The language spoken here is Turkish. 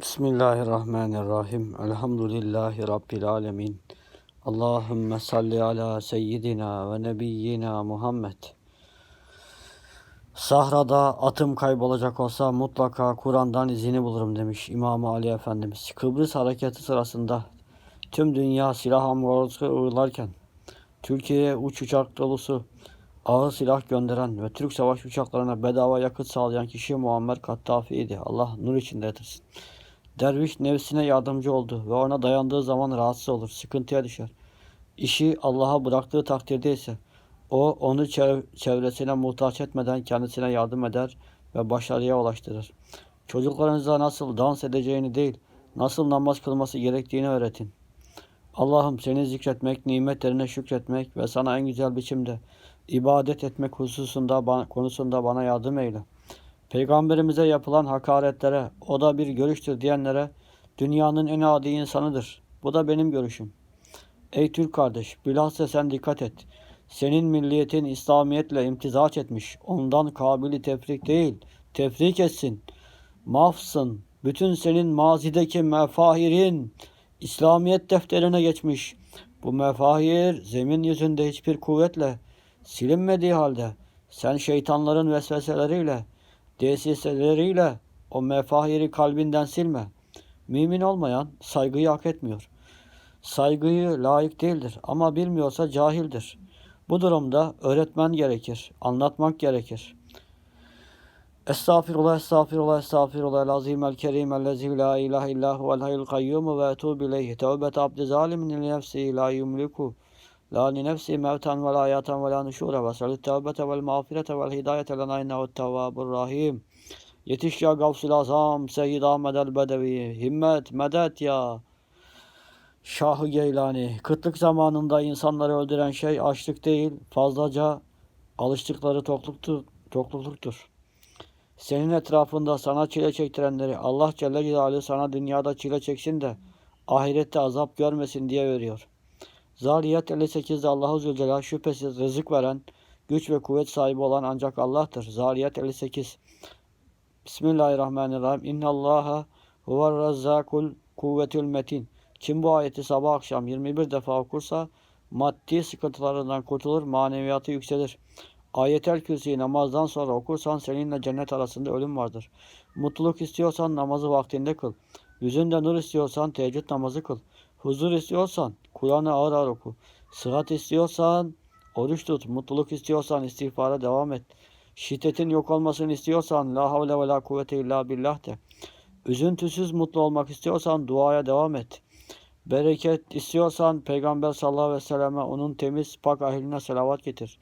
Bismillahirrahmanirrahim. Elhamdülillahi Rabbil alemin. Allahümme salli ala seyyidina ve nebiyyina Muhammed. Sahrada atım kaybolacak olsa mutlaka Kur'an'dan izini bulurum demiş İmam Ali Efendimiz. Kıbrıs hareketi sırasında tüm dünya silah ambargosu uygularken Türkiye'ye uç uçak dolusu ağır silah gönderen ve Türk savaş uçaklarına bedava yakıt sağlayan kişi Muammer Kattafi idi. Allah nur içinde yatırsın. Derviş nefsine yardımcı oldu ve ona dayandığı zaman rahatsız olur, sıkıntıya düşer. İşi Allah'a bıraktığı takdirde ise o onu çevresine muhtaç etmeden kendisine yardım eder ve başarıya ulaştırır. Çocuklarınıza nasıl dans edeceğini değil, nasıl namaz kılması gerektiğini öğretin. Allah'ım seni zikretmek, nimetlerine şükretmek ve sana en güzel biçimde ibadet etmek hususunda konusunda bana yardım eyle. Peygamberimize yapılan hakaretlere, o da bir görüştür diyenlere dünyanın en adi insanıdır. Bu da benim görüşüm. Ey Türk kardeş, bilhassa sen dikkat et. Senin milliyetin İslamiyetle imtizaç etmiş. Ondan kabili tefrik değil, tefrik etsin. Mahfsın. Bütün senin mazideki mefahirin İslamiyet defterine geçmiş. Bu mefahir zemin yüzünde hiçbir kuvvetle silinmediği halde sen şeytanların vesveseleriyle desiseleriyle o mefahiri kalbinden silme. Mümin olmayan saygıyı hak etmiyor. Saygıyı layık değildir ama bilmiyorsa cahildir. Bu durumda öğretmen gerekir, anlatmak gerekir. Estağfirullah, estağfirullah, estağfirullah, azim el kerim, ellezi la ilahe illahu vel hayyul kayyum ve etubu ileyhi. Tevbet abdi zalimin nefsi la yumliku. La li nefsi mevten ve la hayatan ve la nuşura ve salit tevbete vel mağfirete vel hidayete lena innehu tevvabur rahim. Yetiş ya Gavsul Azam Seyyid Ahmed el Bedevi. Himmet, medet ya. Şahı Geylani. Kıtlık zamanında insanları öldüren şey açlık değil, fazlaca alıştıkları tokluktur. tokluluktur. Senin etrafında sana çile çektirenleri Allah Celle Celaluhu sana dünyada çile çeksin de ahirette azap görmesin diye veriyor. Zariyat 58'de Allahu Zülcelal şüphesiz rızık veren, güç ve kuvvet sahibi olan ancak Allah'tır. Zariyat 58. Bismillahirrahmanirrahim. İnna Allaha huver razzakul kuvvetül metin. Kim bu ayeti sabah akşam 21 defa okursa maddi sıkıntılarından kurtulur, maneviyatı yükselir. Ayetel Kürsi'yi namazdan sonra okursan seninle cennet arasında ölüm vardır. Mutluluk istiyorsan namazı vaktinde kıl. Yüzünde nur istiyorsan teheccüd namazı kıl. Huzur istiyorsan Kur'an'ı ağır ağır oku. Sıhhat istiyorsan oruç tut. Mutluluk istiyorsan istiğfara devam et. Şiddetin yok olmasını istiyorsan la havle ve la kuvvete illa billah de. Üzüntüsüz mutlu olmak istiyorsan duaya devam et. Bereket istiyorsan Peygamber sallallahu aleyhi ve selleme onun temiz pak ahline selavat getir.